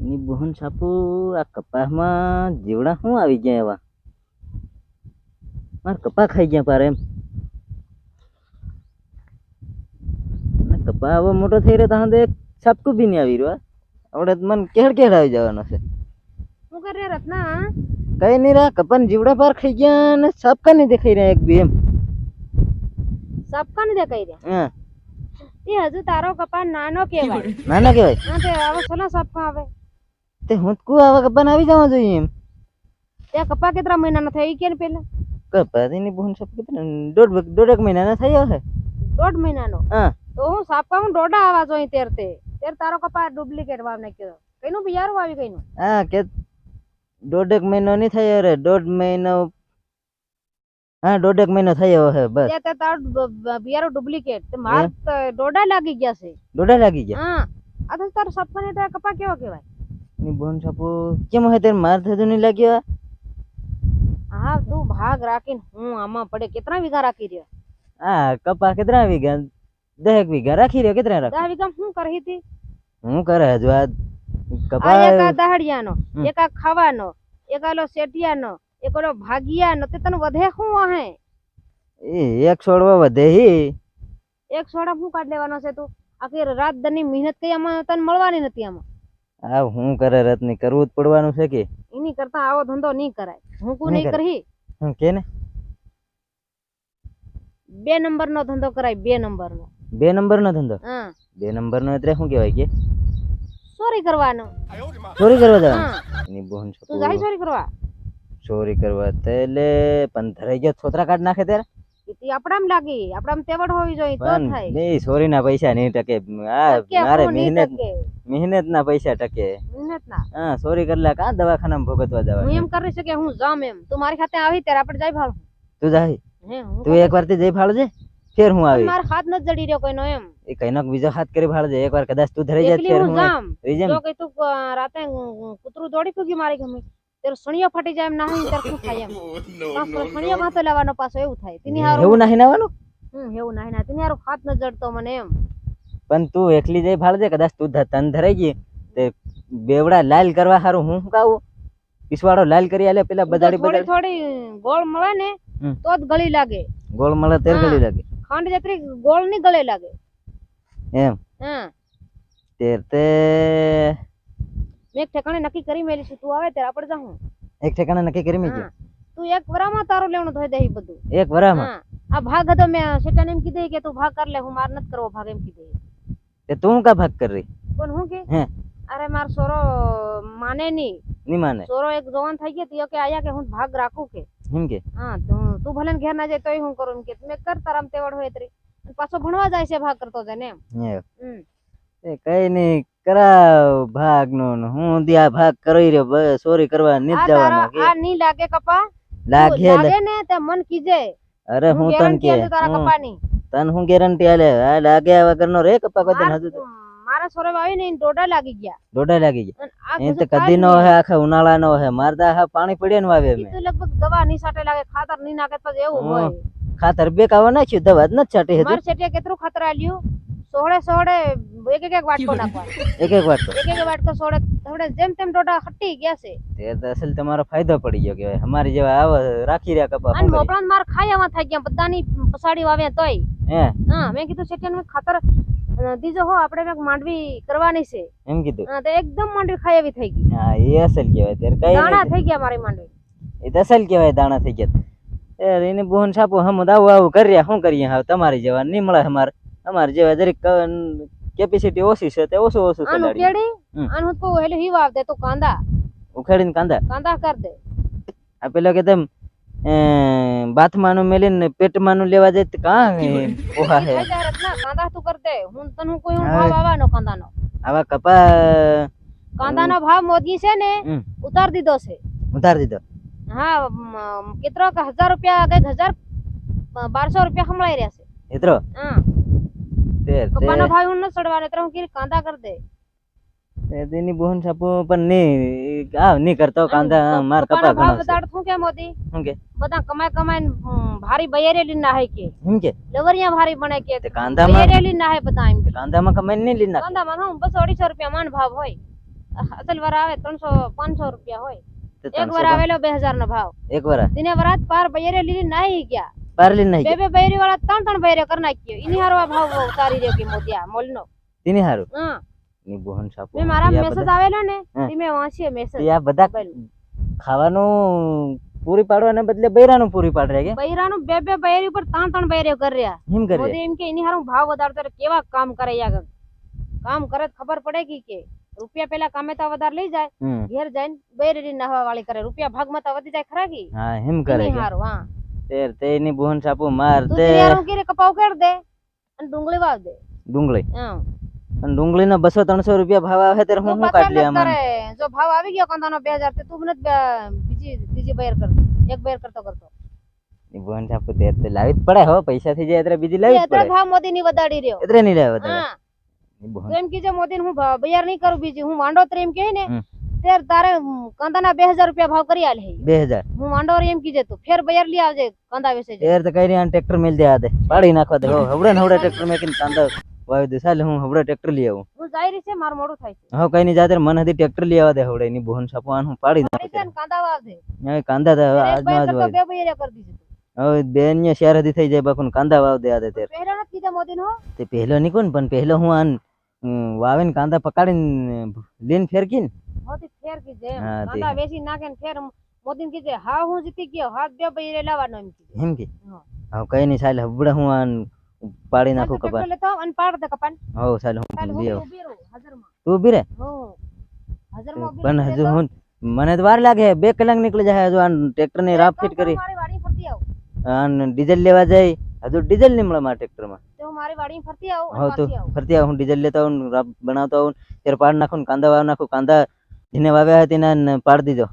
ની બહન સાપુ આ કપાસમાં જીવડા શું આવી ગયા એવા? માર કપા ખાઈ ગયા પાર એમ. અને કપા હવે મોટો થઈ રહ્યો ત્યાં એક સાપકું બી નહીં આવી રહ્યો આવડે તો મને કેળ કેળ આવી જવાનો છે. શું કરે રત્ના કઈ નહીં રહ્યા કપાને જીવડા પાર ખાઈ ગયા અને સાપકા નહીં દેખાઈ રહ્યા એક બી એમ. સપકા ને દેખાઈ રહ્યા? હા. એ હજુ તારો કપા નાનો કહેવાય. નાના કહેવાય? હા તે હવે સોના સપકા આવે. તે હું કુ આવા કપાને આવી જવા જોઈએ એમ. ત્યાં કપા કેટલા મહિનાનો થયા ઈ કે પેલા કપાની બહન સાપ કેટલા દોઢ દોઢેક મહિનાના થયો હે. દોઢ મહિનાનો? હા. તો હું સાપકા હું દોઢા આવા જોઈએ તેર તે. તેર તારો કપા ડુપ્લિકેટ વાવ નાખ્યો કઈનું બિયારું આવી કઈનું? હા કે દોઢેક મહિનો નહીં થયો રે દોઢ મહિનો હા દોઢેક મહિનો થયો હે બસ. તે તે તારો બિયારો ડુપ્લિકેટ. તે માર તો દોઢા લાગી ગયા છે. દોઢા લાગી ગયા? હા. આ તો તારો સપકા ને તારા કપા કેવો કહેવાય? ની બોન સાપુ કેમ હે તેર માર થતો નહીં લાગ્યો હા તું ભાગ રાખીને હું આમાં પડે. કેટલા વીઘા રાખી રહ્યો? હા કપા કેટલા વીઘા? દહેક વીઘા રાખી રહ્યો કેટલા રાખ? દહ વીઘા હું કરી હતી? હું કરે હજુ આ કપા? એક આ દહડિયાનો. એક આ ખાવાનો એક આલો શેટિયાનો એક આલો ભાગિયાનો. તે તને વધે હું આહે? એ એક છોડવા વધે હી. એક છોડા હું કાઢ લેવાનો છે તું? આખી રાત દની મહેનત કઈ આમાં તને મળવાની નથી આમાં? આ હું કરે રત્ની કરવું જ પડવાનું છે કે? એની કરતા આવો ધંધો નહીં કરાય. હું કુ નહીં કરી હું કે ને બે નંબર નો ધંધો કરાય બે નંબર નો બે નંબર નો ધંધો? હા. બે નંબર નો એટલે શું કહેવાય કે? ચોરી કરવાનો. ચોરી કરવા જવાનું એની બોન તું જાય ચોરી કરવા? ચોરી કરવા એટલે પણ ધરાઈ ગયો છોતરા કાઢ નાખે ત્યારે? ઈ આપડામ લાગી. આપડામ તેવડ હોવી જોઈએ તો થાય. પૈસા નહીં ટકે. આ મારે મહેનત. મહેનત ના પૈસા ટકે. મહેનત ના હા ચોરી કરલા કા દવાખાનામાં ભોગતવા હું એમ કરી શકે હું જામ એમ. તું મારી ખાતે આવી ત્યારે આપણે જઈ ભાવ તું જાય? તું એક વાર જઈ ફાળજે? ફેર હું આવી. મારા હાથ ન જડી રહ્યો કોઈનો એમ. એ કઈનો બીજો હાથ કરી ફાળજે? એક વાર કદાચ તું ધરાઈ જાય ફેર હું હું જામ. રીજમ જો કે તું રાતે કૂતરું દોડી ફૂગ્યું મારી ગમે તેરો સણિયો ફાટી જાય એમ ના હોય ત્યારે શું થાય એમ. પાછો સણિયો માથે લેવાનો પાછો એવું થાય. તેની હારું એવું નહીં નાવાનું હમ એવું ના ના તેની હારું હાથ ન જડતો મને એમ. પણ તું એકલી જઈ ફાળજે કદાચ તું તન ધરાઈ ગઈ. તે બેવડા લાલ કરવા હારું હું શું કાવું પીસવાડો લાલ કરી આલે પેલા તો બદાડી થોડી ગોળ મળે ને. તો જ ગળી લાગે. ગોળ મળે તેર. ગળી લાગે. ખાંડ જતરી ગોળની ગળે લાગે. એમ. હા. તેર તે મેં એક ઠેકાણે નક્કી કરી મેલી છું તું આવે ત્યારે આપણે જાહું. એક ઠેકાણે નક્કી કરી મેલી. તું એક વરામાં તારું લેવણું ધોઈ દે બધું. એક વરામાં? આ ભાગ હતો મેં શેઠાને એમ કીધું કે તું ભાગ કર લે હું માર નથી કરવો ભાગ એમ કીધું. તે તું કા ભાગ કરી કોણ હું કે? હે. અરે માર સોરો માને ની ની માને. સોરો એક જવાન થઈ ગયો તીયો કે આયા કે હું ભાગ રાખું કે? એમ કે? હા તું તું ભલે ઘેર ના જાય તોય હું કરું એમ કે. તમે કર તારામ તેવડ હોય તરી. પાછો ભણવા જાય છે ભાગ કરતો જાય ને એમ. એ કઈ નઈ કરાવ ભાગ નો હું દિયા આ ભાગ કરી રહ્યો સોરી કરવા ની નહીં જવાનો કે. આ ની લાગે કપા? લાગે લાગે ને તે મન કીજે. અરે હું તન કે તારા કપાની. તન હું ગેરંટી આલે? આ લાગે વગર નો રે કપા કોઈ માર- હજુ તો? મારા સોરે આવી ને ડોડા લાગી ગયા. ડોડા લાગી ગયા. એ તો કદી નો હે આખા ઉનાળા નો હે મારતા હા પાણી પડે ને વાવે મે તો લગભગ દવા ની સાટે લાગે ખાતરની નાખે તો એવું હોય. ખાતર બે કાવા નાખ્યું દવા જ નથી છાટી હતી. મારે છેટિયા કેટલું ખાતર આલ્યું? સોળે સોળે એક એક એક વાટકો નાખવાનો. એક એક વાટકો. એક એક વાટકો સોળે થોડે જેમ તેમ ડોડા હટી ગયા છે. તે તો અસલ તમારો ફાયદો પડી ગયો કે અમારી જેવા આવ રાખી રહ્યા કપા અને? મોકળા માર ખાયામાં થઈ ગયા બધાની પસાડી વાવ્યા તોય. હે? હા મેં કીધું છેટિયા ખાતર દીજો હો આપણે માંડવી કરવાની છે. એમ કીધું? હા તો એકદમ માંડવી એવી થઈ ગઈ. હા એ અસલ કેવાય ત્યારે કઈ દાણા થઈ ગયા મારી માંડવી. એ તો અસલ દાણા થઈ ગયા. યાર એને છાપો હમ આવું આવું કર્યા શું કરીએ હા તમારી જેવા નહીં મળે અમારે. અમારે જેવા જરીક કેપેસિટી ઓછી છે તે ઓછું ઓછું આનું કેડી. આનું તો હેલું હિવ આવ દે તો કાંદા. ઉખાડીને કાંદા? કાંદા કર દે. આ પેલો કે તેમ બાથમાનું મેલીને પેટમાંનું લેવા જાય તો કાં ઓહા હે. કાંદા તું કરતે દે. હું તને કોઈ હું. ભાવ આવાનો કાંદાનો. આવા કપા કાંદાનો ભાવ મોદી છે ને. ઉતાર દીધો છે. ઉતાર દીધો. હા કેટલો કે હજાર રૂપિયા કંઈક હજાર બારસો રૂપિયા હમળાઈ રહ્યા છે. એટલો હા. તે કપાનો ભાવ હું ન ચડવાનો એટલે હું કાંદા કર દે. તે તેની બહુન છાપો પણ નહીં. આ નહીં કરતો કાંધા માર કપા ઘણો બતાડ શું કે મોદી શું કે? બધા કમાય કમાય ભારી બયરેલી ના હે કે. એમ કે? લવરિયા ભારી બને કે. કાંધા માં બયરેલી ના હે બધા એમ. કે. કાંદામાં કમાઈને નહીં લીના કાંધા માં હું બસો અઢીસો રૂપિયા માન ભાવ હોય. અસલ વાર આવે ત્રણસો પાંચસો રૂપિયા હોય. એક વાર આવેલો બે હજાર નો ભાવ. એક વાર દિને વરાત પાર બયરેલી નાહી ગયા. પારલી નહીં બે બે બયરી વાળા ત્રણ ત્રણ બયરે કરી નાખ્યો. ઇની હારો ભાવ ઉતારી રહ્યો કે મોતિયા મોલનો. ઇની હારો? હા. ની બોહન સાપુ મેં મારા મેસેજ આવેલો ને હા. મે વાંચ્યો મેસેજ આ બધા ખાવાનું પૂરી પાડવાને બદલે બૈરાનું પૂરી પાડ રહ્યા બૈરાનું બે બે બૈરી ઉપર ત્રણ ત્રણ બૈરે કરી રહ્યા. કે એમ કરીએ મોદી એમ કે એની હારું ભાવ વધારતો કેવા કામ કરે યા કામ કરે તો ખબર પડે કે કે રૂપિયા પેલા કામે તો વધારે લઈ જાય ઘેર જઈને બૈરી નાહવા વાળી કરે. રૂપિયા ભાગમાં તો વધી જાય ખરા કે? હા એમ કરે એની હારું હા. તેર તેની બોહન સાપો માર તું તે તો કીરે કપાવ કર દે અને ડુંગળી વાવ દે. ડુંગળી. હા. અને ડુંગળીના બસો ત્રણસો રૂપિયા ભાવ આવે ત્યારે હું શું કાઢ લે આમાં? જો ભાવ આવી ગયો કાંદાનો બે હજાર તું મને બીજી બીજી બેર કરતો એક બેર કરતો કરતો. સાપુ તેર તે લાવી જ પડે હો પૈસા થઈ જાય એટલે બીજી લાવી પડે. ભાવ મોદી ની વધારી રહ્યો. એટલે નહીં લાવે વધારે. એમ કીજે મોદી હું ભાવ બૈર નહીં કરું બીજી. હું વાંડો એમ કહે ને તેર તારે કાંદાના બે હજાર રૂપિયા ભાવ કરી આલે બે હજાર. હું વાંડો એમ કીજે તું. ફેર બૈર લઈ આવજે કાંદા વેસે તેર તો કઈ નહીં ટ્રેક્ટર મેલ દે દે પાડી નાખવા દે. હો હવડે ને હવડે ટ્રેક્ટર મેકીને કાંદા વાવી દે ચાલે હું હવડે ટ્રેક્ટર લઈ આવું. હું જાય રહી છે માર મોડું થાય છે. હા કઈ નહીં જાતે મને હજી ટ્રેક્ટર લઈ આવવા દે હવડે એની બોહન સાપુ આને હું પાડી દઉં કાંદા વાવજે હવે કાંદા તો આજ વાવી બે બૈરે કરી દીધું હવે બેન ને શેર હજી થઈ જાય બાકુન કાંદા વાવ દે આદે તે પહેલો નથી કીધા મોદી નો તે પહેલો નહીં કોણ પણ પહેલો હું આન વાવે ને કાંદા પકાડીને લીન ફેરકીને? મોદી ફેર કીજે એમ. કાંદા વેચી નાખે ને ફેર મોદી ને કીજે હા હું જીતી ગયો હાથ બે બૈરે લાવવાનો એમ કીધું એમ કે? હા. કઈ નહીં ચાલે હવડે હું આન પાડી નાખું ટ્રેક્ટર કપાન અને પાડ દે કપાન હો ચાલે હું હું હાજરમાં. તું ઊભી રે? હું પણ હજુ હું મને તો વાર લાગે બે કલાક નીકળી જાય હજુ આ ટ્રેક્ટરની રાફ ફિટ કરી. મારી વાડી ફરતી આવું. અને ડીઝલ લેવા જાય હજુ ડીઝલ નહીં મળે મારા ટ્રેક્ટરમાં. તો મારી વાડી ફરતી આવું હવે તો ફરતી આવું હું ડીઝલ લેતા આવું રાફ બનાવતો આવું ત્યારે પાડ નાખું કાંદા વાવ નાખું કાંદા જેને વાવ્યા હતા તેને પાડી દીધો.